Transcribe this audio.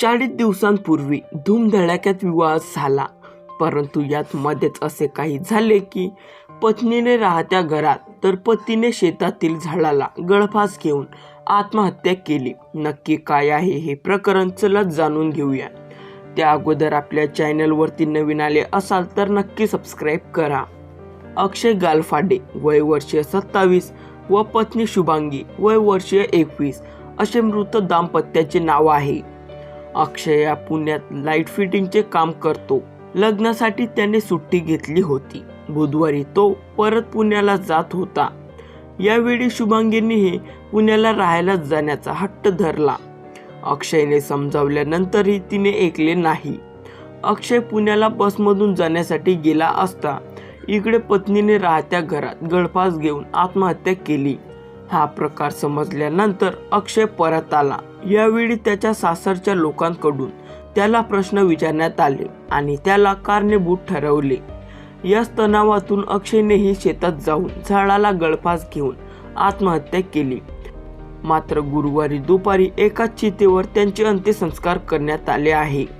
चाळीस दिवसांपूर्वी धूमधडाक्यात विवाह झाला. परंतु यात मध्येच असे काही झाले की पत्नीने राहत्या घरात तर पतीने शेतातील झाडाला गळफास घेऊन आत्महत्या केली. नक्की काय आहे हे प्रकरण चला जाणून घेऊया. त्या अगोदर आपल्या चॅनलवरती नवीन आले असाल तर नक्की सबस्क्राईब करा. अक्षय गालफाडे वय वर्षीय सत्तावीस व पत्नी शुभांगी वय वर्षीय एकवीस असे मृत दाम्पत्याचे नाव आहे. अक्षय या पुण्यात लाइट फिटिंगचे काम करतो. लग्नासाठी त्याने सुट्टी घेतली होती. बुधवारी तो परत पुण्याला जात होता. यावेळी शुभांगीनेही पुण्याला राहायला जाण्याचा हट्ट धरला. अक्षयने समजावल्यानंतरही तिने ऐकले नाही. अक्षय पुण्याला बसमधून जाण्यासाठी गेला असता इकडे पत्नीने राहत्या घरात गळफास घेऊन आत्महत्या केली. हा प्रकार समजल्यानंतर अक्षय परत आला. यावेळी त्याच्या सासरच्या लोकांकडून त्याला प्रश्न विचारण्यात आले आणि त्याला कारणीभूत ठरवले. याच तणावातून अक्षयनेही शेतात जाऊन झाडाला गळफास घेऊन आत्महत्या केली. मात्र गुरुवारी दुपारी एकाच चितेवर त्यांचे अंत्यसंस्कार करण्यात आले आहे.